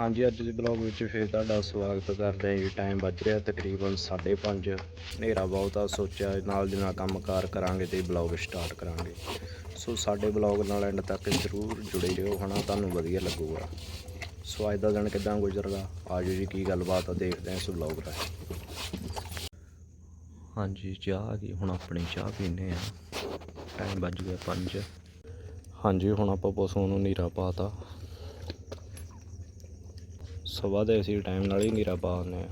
ਹਾਂਜੀ, ਅੱਜ ਦੇ ਬਲੌਗ ਵਿੱਚ ਫੇਰ ਤੁਹਾਡਾ ਸਵਾਗਤ ਕਰਦੇ ਹਾਂ ਜੀ। ਟਾਈਮ ਵੱਜ ਰਿਹਾ ਤਕਰੀਬਨ 5:30 ਹਨੇਰਾ ਬਹੁਤ ਆ, ਸੋਚਿਆ ਨਾਲ ਦੀ ਨਾਲ ਕੰਮਕਾਰ ਕਰਾਂਗੇ ਤੇ ਬਲੌਗ ਸਟਾਰਟ ਕਰਾਂਗੇ। ਸੋ ਸਾਡੇ ਬਲੌਗ ਨਾਲ ਐਂਡ ਤੱਕ ਜ਼ਰੂਰ ਜੁੜੇ ਰਹੋ, ਹਨਾ? ਤੁਹਾਨੂੰ ਵਧੀਆ ਲੱਗੂਗਾ। ਸੋ ਅੱਜ ਦਾ ਦਿਨ ਕਿਦਾਂ ਗੁਜ਼ਰਦਾ? ਆਜੋ ਜੀ, ਕੀ ਗੱਲਬਾਤ ਆ? ਦੇਖਦੇ ਹਾਂ ਇਸ ਬਲੌਗ ਦਾ। ਹਾਂਜੀ, ਚਾਹ ਆ ਗਈ। ਹੁਣ ਆਪਣੀ ਚਾਹ ਪੀਨੇ ਆ ਟਾਈਮ ਵੱਜ ਗਿਆ 5 ਹਾਂਜੀ, ਹੁਣ ਆਪਾਂ ਪਸ਼ੂ ਨੂੰ ਨੀਰਾ ਪਾਤਾ ਸਵੇਰ ਦੇ ਅਸੀਂ ਟਾਈਮ ਨਾਲ ਹੀ ਨੀਰਾ ਪਾ ਦਿੰਦੇ ਹਾਂ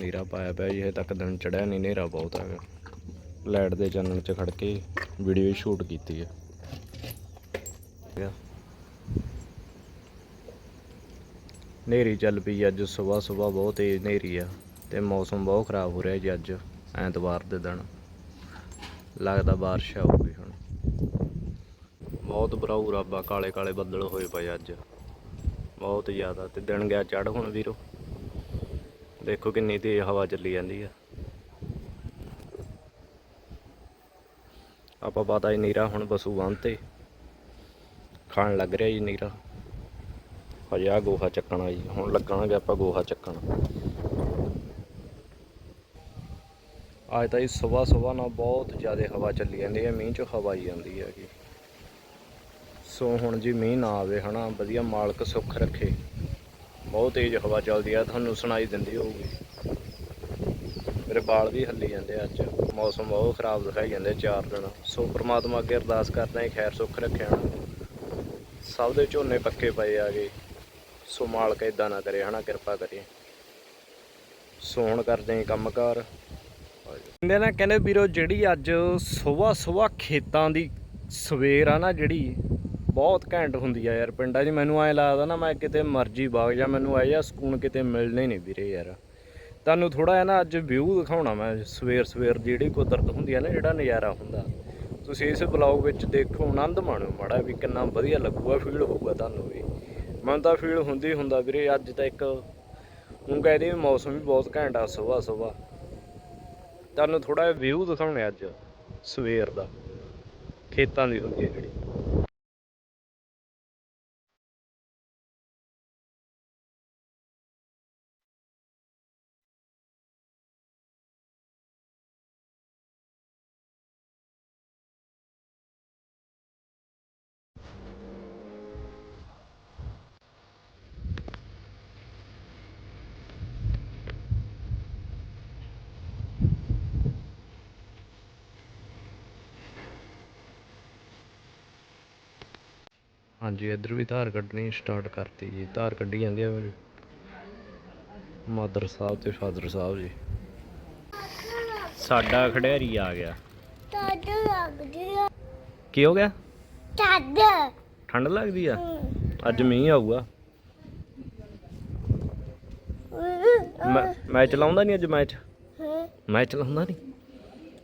ਨੀਰਾ ਪਾਇਆ ਪਿਆ ਜੀ, ਹਜੇ ਤੱਕ ਦਿਨ ਚੜਿਆ ਨਹੀਂ ਹਨੇਰਾ ਬਹੁਤ ਹੈਗਾ ਲਾਈਟ ਦੇ ਚਾਨਣ 'ਚ ਖੜ ਕੇ ਵੀਡੀਓ ਸ਼ੂਟ ਕੀਤੀ ਹੈ ਗਿਆ ਹਨੇਰੀ ਚੱਲ ਪਈ ਅੱਜ ਸਵੇਰ ਸਵੇਰ ਬਹੁਤ ਤੇਜ਼ ਹਨੇਰੀ ਆ ਤੇ ਮੌਸਮ ਬਹੁਤ ਖਰਾਬ ਹੋ ਰਿਹਾ ਜੀ ਅੱਜ, ਐਤਵਾਰ ਦੇ ਦਿਨ। ਲੱਗਦਾ ਬਾਰਿਸ਼ ਆਊਗੀ ਹੁਣ। ਬਹੁਤ ਬਰਾਊ ਰੱਬਾ ਕਾਲੇ ਕਾਲੇ ਬੱਦਲ ਹੋਏ ਪਏ ਅੱਜ। ਬਹੁਤ ਜ਼ਿਆਦਾ, ਤੇ ਦਿਨ ਗਿਆ ਚੜ ਹੁਣ ਵੀਰੋ। ਦੇਖੋ ਕਿੰਨੀ ਤੇਜ਼ ਹਵਾ ਚੱਲੀ ਜਾਂਦੀ ਆ। ਆਪਾਂ ਪਤਾ ਹੀ ਨੀਰਾ ਹੁਣ ਬਸੂ ਬੰਨ ਤੇ ਖਾਣ ਲੱਗ ਰਿਹਾ ਜੀ ਨੀਰਾ। ਹਜੇ ਆ ਗੋਹਾ ਚੱਕਣਾ ਜੀ, ਹੁਣ ਲੱਗਾਂਗੇ ਆਪਾਂ ਗੋਹਾ ਚੱਕਣਾ। ਅੱਜ ਤਾਂ ਇਹ ਸਵੇਰ ਸਵੇਰ ਨਾਲ ਬਹੁਤ ਜ਼ਿਆਦਾ ਹਵਾ ਚੱਲੀ ਜਾਂਦੀ ਹੈ ਮੀਂਹ ਚ ਹਵਾ ਹੀ ਜਾਂਦੀ ਹੈਗੀ। ਸੋ ਹੁਣ ਜੀ ਮੀਂਹ ਨਾ ਆਵੇ, ਹਨਾ? ਵਧੀਆ ਮਾਲਕ ਸੁੱਖ ਰੱਖੇ। ਬਹੁਤ ਤੇਜ਼ ਹਵਾ ਚੱਲਦੀ ਆ, ਤੁਹਾਨੂੰ ਸੁਣਾਈ ਦਿੰਦੀ ਹੋਊਗੀ। ਮੇਰੇ ਵਾਲ ਵੀ ਹੱਲੀ ਜਾਂਦੇ ਅੱਜ। ਮੌਸਮ ਬਹੁਤ ਖਰਾਬ ਦਿਖਾਈ ਜਾਂਦੇ ਚਾਰ ਦਿਨ। ਸੋ ਪ੍ਰਮਾਤਮਾ ਅੱਗੇ ਅਰਦਾਸ ਕਰਦਾ ਹਾਂ ਖੈਰ ਸੁੱਖ ਰੱਖਿਆ ਸਭ ਦੇ ਝੋਨੇ ਪੱਕੇ ਪਏ ਆ ਗਏ ਸੋ ਮਾਲਕ ਇਦਾਂ ਨਾ ਕਰੇ, ਹਨਾ? ਕਿਰਪਾ ਕਰੇ। ਸੋ ਹੁਣ ਕਰਦੇ ਹਾਂ ਕੰਮਕਾਰ। ਕਹਿੰਦੇ ਨਾ, ਕਹਿੰਦੇ ਵੀਰੋ, ਜਿਹੜੀ ਅੱਜ ਸਵੇਰ ਸਵੇਰ ਖੇਤਾਂ ਦੀ ਸਵੇਰ ਆ ਨਾ ਜਿਹੜੀ ਬਹੁਤ ਘੈਂਟ ਹੁੰਦੀ ਆ ਯਾਰ ਪਿੰਡਾਂ 'ਚ। ਮੈਨੂੰ ਐ ਲੱਗਦਾ ਨਾ ਮੈਂ ਕਿਤੇ ਮਰਜ਼ੀ ਬਾਗ ਜਾ ਮੈਨੂੰ ਐ ਜਾਂ ਸਕੂਨ ਕਿਤੇ ਮਿਲਣਾ ਹੀ ਨਹੀਂ ਵੀਰੇ ਯਾਰ। ਤੁਹਾਨੂੰ ਥੋੜਾ ਜਿਹਾ ਨਾ ਅੱਜ ਵਿਊ ਦਿਖਾਉਣਾ ਮੈਂ ਸਵੇਰ ਸਵੇਰ ਦੀ ਜਿਹੜੀ ਕੁਦਰਤ ਹੁੰਦੀ ਆ ਨਾ, ਜਿਹੜਾ ਨਜ਼ਾਰਾ ਹੁੰਦਾ। ਤੁਸੀਂ ਇਸ ਬਲੌਗ ਵਿੱਚ ਦੇਖੋ, ਆਨੰਦ ਮਾਣੋ ਮਾੜਾ ਵੀ ਕਿੰਨਾ ਵਧੀਆ ਲੱਗੂਗਾ ਫੀਲ ਹੋਊਗਾ ਤੁਹਾਨੂੰ ਵੀ। ਮਨ ਤਾਂ ਫੀਲ ਹੁੰਦੀ ਹੁੰਦਾ ਵੀਰੇ, ਅੱਜ ਤਾਂ ਇੱਕ ਹੁਣ ਕਹਿੰਦੇ ਵੀ ਮੌਸਮ ਵੀ ਬਹੁਤ ਘੈਂਟ ਆ, ਸਵੇਰ ਸਵੇਰ। ਤੁਹਾਨੂੰ ਥੋੜਾ ਜਿਹਾ ਵਿਊ ਦਿਖਾਉਣੇ ਅੱਜ, ਸਵੇਰ ਦਾ। ਖੇਤਾਂ ਦੀ ਹੁੰਦੀ ਹੈ ਜਿਹੜੀ। ਹਾਂਜੀ ਇੱਧਰ ਵੀ ਧਾਰ ਕੱਢਣੀ ਸਟਾਰਟ ਕਰਤੀ ਜੀ। ਧਾਰ ਕੱਢੀ ਜਾਂਦੀ ਆ ਮੇਰੀ ਮਾਦਰ ਸਾਹਿਬ ਤੇ ਫਾਦਰ ਸਾਹਿਬ ਜੀ। ਸਾਡਾ ਖੜਿਆਰੀ ਆ ਗਿਆ। ਟੱਡ ਲੱਗਦੀ ਆ ਕੀ ਹੋ ਗਿਆ? ਟੱਡ ਠੰਡ ਲੱਗਦੀ ਆ? ਅੱਜ ਮੀਂਹ ਆਊਗਾ। ਮੈਂ ਮੈਚ ਲਾਉਂਦਾ ਨਹੀਂ ਅੱਜ ਮੈਚ? ਮੈਚ ਲਾਉਂਦਾ ਨਹੀਂ।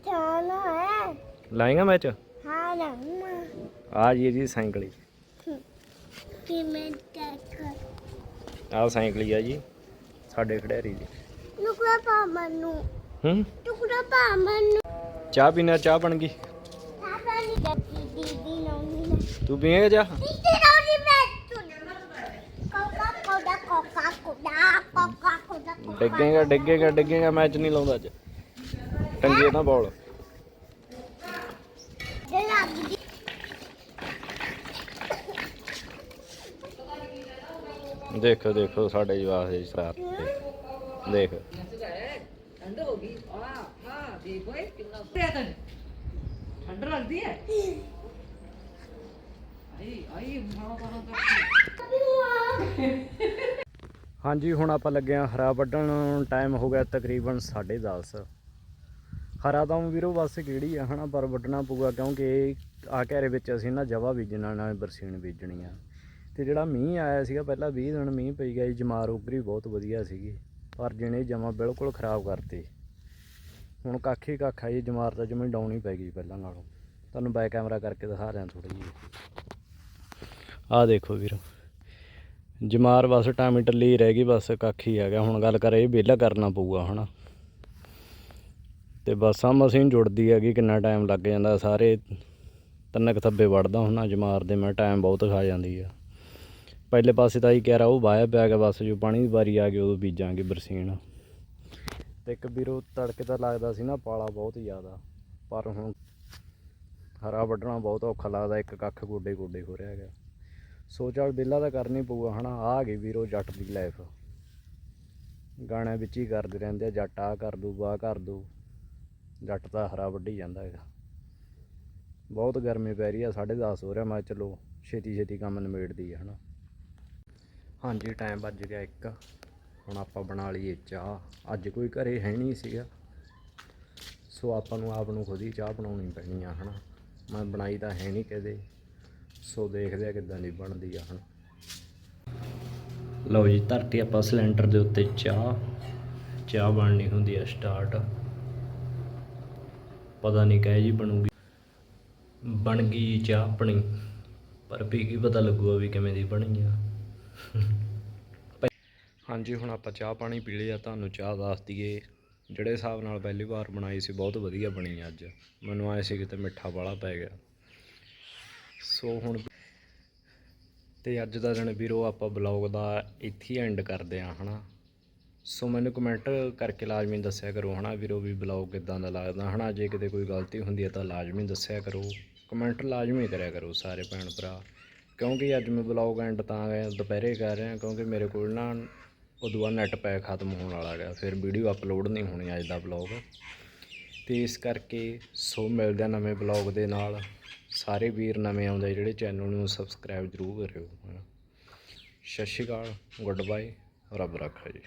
ਚਾਣਾ ਹੈ। ਲਾਏਗਾ ਮੈਚ? ਹਾਂ ਨਾ ਆ ਜੀ ਜੀ ਸਾਈਕਲ ਟੱਕ ਆ ਸਾਈਕਲ ਆ ਜੀ ਸਾਡੇ ਖੜਿਆਰੀ ਦੀ। ਟੁਕੜਾ ਪਾ ਮੈਨੂੰ। ਹੂੰ? ਟੁਕੜਾ ਪਾ ਮੈਨੂੰ। ਚਾਹ ਪੀਣਾ ਚਾਹ ਬਣ ਗਈ। ਪਾਪਾ ਨਹੀਂ ਦੱਸੀ ਦੀਦੀ ਨੌਨੀ ਤੂੰ ਪੀਏਗਾ ਚਾਹ? ਦੀਦੀ ਨੌਨੀ ਮੈਂ। ਕੋਕਾ ਕੋਦਾ ਕੋਕਾ ਕੋਦਾ ਕੋਕਾ ਕੋਦਾ ਡਿੱਗੇਗਾ ਡਿੱਗੇਗਾ ਡਿੱਗੇਗਾ ਮੈਚ ਨਹੀਂ ਲਾਉਂਦਾ ਅੱਜ। ਟੰਗੇ ਨਾ ਬੋਲ ਲੱਗਦੀ ਦੇਖੋ ਦੇਖੋ, ਸਾਡੇ ਜਵਾਕ ਦੀ ਸ਼ਰਾਰਤ ਦੇਖ ਦੇਖ। ਠੰਡ ਹੋ ਗਈ ਆ ਹਾਂ ਦੇਖ ਓਏ ਕਿੰਨਾ ਪਿਆ ਠੰਡ ਲੱਗਦੀ ਹੈ ਆਈ ਆਈ ਮਾਂ ਬਾਹਾਂ ਦਾ ਹਾਂਜੀ, ਹੁਣ ਆਪਾਂ ਲੱਗੇ ਹਾਂ ਹਰਾ ਵੱਢਣ। ਟਾਈਮ ਹੋ ਗਿਆ ਤਕਰੀਬਨ 10:30 ਹਰਾ ਤਾਂ ਵੀਰੋ ਬਸ ਕਿਹੜੀ ਆ ਹਨਾ, ਪਰ ਵੱਢਣਾ ਪਊਗਾ ਕਿਉਂਕਿ ਆ ਘੇਰੇ ਵਿੱਚ ਅਸੀਂ ਨਾ ਜਵਾ ਬੀਜਣਾ, ਨਾਲ ਬਰਸੀਨ ਬੀਜਣੀ ਆ। ਤੇ ਜਿਹੜਾ ਮੀਂਹ ਆਇਆ ਸੀਗਾ, ਪਹਿਲਾਂ 20 ਦਿਨ ਮੀਂਹ ਪਈ ਗਿਆ ਜੀ ਜਮਾਰ ਉਗਰੀ ਬਹੁਤ ਵਧੀਆ ਸੀਗੀ, ਪਰ ਜਿਹਨੇ ਜਮਾ ਬਿਲਕੁਲ ਖਰਾਬ ਕਰਤੀ, ਹੁਣ ਕੱਖ ਹੀ ਕੱਖ ਆ ਜੀ ਜਮਾਰ ਤਾਂ ਜਿਵੇਂ ਡਾਊਨ ਹੀ ਪੈ ਗਈ ਪਹਿਲਾਂ ਨਾਲੋਂ। ਤੁਹਾਨੂੰ ਬੈਕ ਕੈਮਰਾ ਕਰਕੇ ਦਿਖਾ ਰਿਹਾ ਥੋੜੀ ਜਿਹੀ। ਆਹ ਦੇਖੋ ਵੀਰ ਜਮਾਰ ਬਸ ਟਾਮੀ ਟੱਲੀ ਰਹਿ ਗਈ, ਬਸ ਕੱਖ ਹੀ ਹੈਗਾ ਹੁਣ ਗੱਲ ਕਰ ਇਹ ਵਿਹਲਾ ਕਰਨਾ ਪਊਗਾ, ਹਨਾ। ਤੇ ਬਸ ਆ ਮਸ਼ੀਨ ਜੁੜਦੀ ਹੈਗੀ, ਕਿੰਨਾ ਟਾਈਮ ਲੱਗ ਜਾਂਦਾ, ਸਾਰੇ ਤਿੰਨ ਕੁ ਥੱਬੇ ਵੜਦਾ ਹੁੰਨਾ ਜਮਾਰ ਦੇ, ਮੈਂ ਟਾਈਮ ਬਹੁਤ ਖਾ ਜਾਂਦੀ ਆ। ਪਹਿਲੇ ਪਾਸੇ ਤਾਂ ਹੀ ਕਹਿ ਰਾ ਉਹ ਵਾਇਆ ਪਿਆ ਗਿਆ ਬਸ ਜੋ ਪਾਣੀ ਦੀ ਵਾਰੀ ਆ ਗਈ, ਉਦੋਂ ਬੀਜਾਂਗੇ ਬਰਸੀਨ। ਤੇ ਇੱਕ ਵੀਰੋ ਤੜਕੇ ਤਾਂ ਲੱਗਦਾ ਸੀ ਨਾ, ਪਾਲਾ ਬਹੁਤ ਜ਼ਿਆਦਾ, ਪਰ ਹੁਣ ਹਰਾ ਵੱਢਣਾ ਬਹੁਤ ਔਖਾ ਲੱਗਦਾ, ਇੱਕ ਕੱਖ ਗੋਡੇ ਗੋਡੇ ਹੋ ਰਿਹਾ ਹੈਗਾ। ਸੋ ਚੱਲ ਬਿੱਲਾ ਤਾਂ ਕਰਨੀ ਪਊਗਾ, ਹਨਾ ਆ ਗਈ ਵੀਰੋ ਜੱਟ ਦੀ ਲਾਈਫ ਗਾਣਿਆਂ ਵਿੱਚ ਹੀ ਕਰਦੇ ਰਹਿੰਦੇ ਆ, ਜੱਟ ਆ ਕਰ ਦੂ ਵਾਹ ਕਰ ਦੂ, ਜੱਟ ਤਾਂ ਹਰਾ ਵੱਢੀ ਜਾਂਦਾ ਹੈਗਾ। ਬਹੁਤ ਗਰਮੀ ਪੈ ਰਹੀ ਆ 10:30 ਹੋ ਰਿਹਾ, ਮੈਂ ਚਲੋ ਛੇਤੀ ਛੇਤੀ ਕੰਮ ਨਿਬੇੜਦੀ ਆ, ਹਨਾ। ਹਾਂਜੀ ਟਾਈਮ ਵੱਜ ਗਿਆ ਇੱਕ। ਹੁਣ ਆਪਾਂ ਬਣਾ ਲਈਏ ਚਾਹ। ਅੱਜ ਕੋਈ ਘਰੇ ਹੈ ਨਹੀਂ ਸੀਗਾ। ਸੋ ਆਪਾਂ ਨੂੰ ਆਪ ਨੂੰ ਖੁਦ ਹੀ ਚਾਹ ਬਣਾਉਣੀ ਪੈਣੀ ਆ, ਹਨਾ। ਮੈਂ ਬਣਾਈ ਤਾਂ ਹੈ ਨਹੀਂ ਕਦੇ। ਸੋ ਦੇਖਦੇ ਆ ਕਿੱਦਾਂ ਦੀ ਬਣਦੀ ਆ, ਹਨਾ। ਲਓ ਜੀ, ਧਰਤੀ ਆਪਾਂ ਸਿਲੰਡਰ ਦੇ ਉੱਤੇ ਚਾਹ। ਚਾਹ ਬਣਨੀ ਹੁੰਦੀ ਆ ਸਟਾਰਟ ਪਤਾ ਨਹੀਂ ਕਹਿ ਜੀ ਬਣੂਗੀ। ਬਣ ਗਈ ਚਾਹ ਆਪਣੀ। ਪਰ ਵੀ ਕੀ ਪਤਾ ਲੱਗੂਗਾ ਵੀ ਕਿਵੇਂ ਦੀ ਬਣੀ ਆ। ਹਾਂਜੀ, ਹੁਣ ਆਪਾਂ ਚਾਹ ਪਾਣੀ ਪੀ ਲਿਆ ਤੁਹਾਨੂੰ ਚਾਹ ਦੱਸ ਦਈਏ। ਜਿਹੜੇ ਹਿਸਾਬ ਨਾਲ ਪਹਿਲੀ ਵਾਰ ਬਣਾਈ ਸੀ, ਬਹੁਤ ਵਧੀਆ ਬਣੀ ਅੱਜ। ਮੈਨੂੰ ਆਏ ਸੀ ਕਿਤੇ ਮਿੱਠਾ ਵਾਲਾ ਪੈ ਗਿਆ। ਸੋ ਹੁਣ ਤੇ ਅੱਜ ਦਾ ਦਿਨ ਵੀਰੋ, ਆਪਾਂ ਬਲੌਗ ਦਾ ਇੱਥੇ ਐਂਡ ਕਰਦੇ ਆ, ਹਨਾ। ਸੋ ਮੈਨੂੰ ਕਮੈਂਟ ਕਰਕੇ ਲਾਜ਼ਮੀ ਦੱਸਿਆ ਕਰੋ, ਹਨਾ। ਵੀਰੋ, ਵੀ ਬਲੌਗ ਕਿਦਾਂ ਦਾ ਲੱਗਦਾ, ਹਨਾ। ਜੇ ਕਿਤੇ ਕੋਈ ਗਲਤੀ ਹੁੰਦੀ ਹੈ ਤਾਂ ਲਾਜ਼ਮੀ ਦੱਸਿਆ ਕਰੋ। ਕਮੈਂਟ ਲਾਜ਼ਮੀ ਕਰਿਆ ਕਰੋ, ਸਾਰੇ ਭੈਣ ਭਰਾ। ਕਿਉਂਕਿ ਅੱਜ ਮੈਂ ਬਲੌਗ ਐਂਡ ਤਾਂ ਦੁਪਹਿਰੇ ਕਰ ਰਿਹਾ, ਕਿਉਂਕਿ ਮੇਰੇ ਕੋਲ ਨਾ ਉਦੋਂ ਬਾਅਦ ਨੈਟ ਪੈਕ ਖਤਮ ਹੋਣ ਵਾਲਾ ਹੈਗਾ, ਫਿਰ ਵੀਡੀਓ ਅਪਲੋਡ ਨਹੀਂ ਹੋਣੀ ਅੱਜ ਦਾ ਬਲੌਗ ਤੇ ਇਸ ਕਰਕੇ ਸੋ ਮਿਲਦੇ ਆ ਨਵੇਂ ਬਲੌਗ ਦੇ ਨਾਲ। ਸਾਰੇ ਵੀਰ ਨਵੇਂ ਆਉਂਦੇ ਜਿਹੜੇ ਚੈਨਲ ਨੂੰ ਸਬਸਕ੍ਰਾਈਬ ਜ਼ਰੂਰ ਕਰਿਓ। ਸਤਿ ਸ਼੍ਰੀ ਅਕਾਲ ਗੁੱਡ ਬਾਏ ਰੱਬ ਰੱਖਾ ਜੀ।